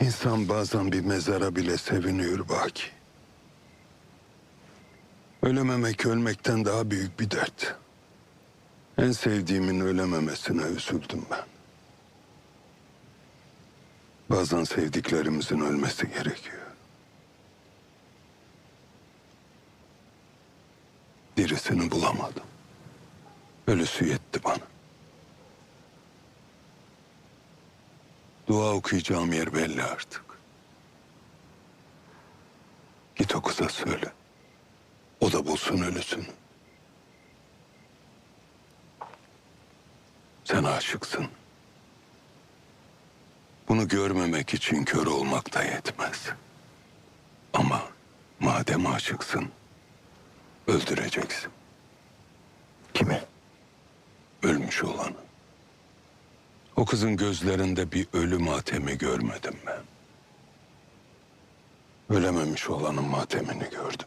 İnsan bazen bir mezara bile seviniyor Baki. Ölememek ölmekten daha büyük bir dert. En sevdiğimin ölememesine üzüldüm ben. Bazen sevdiklerimizin ölmesi gerekiyor. Dirisini bulamadım. Ölüsü yetti bana. Dua okuyacağım yer belli artık. Git o söyle. O da bulsun ölüsünü. Sen aşıksın. Bunu görmemek için kör olmak da yetmez. Ama madem aşıksın, öldüreceksin. Kimi? Ölmüş olanı. O kızın gözlerinde bir ölü matemi görmedim ben. Ölememiş olanın matemini gördüm.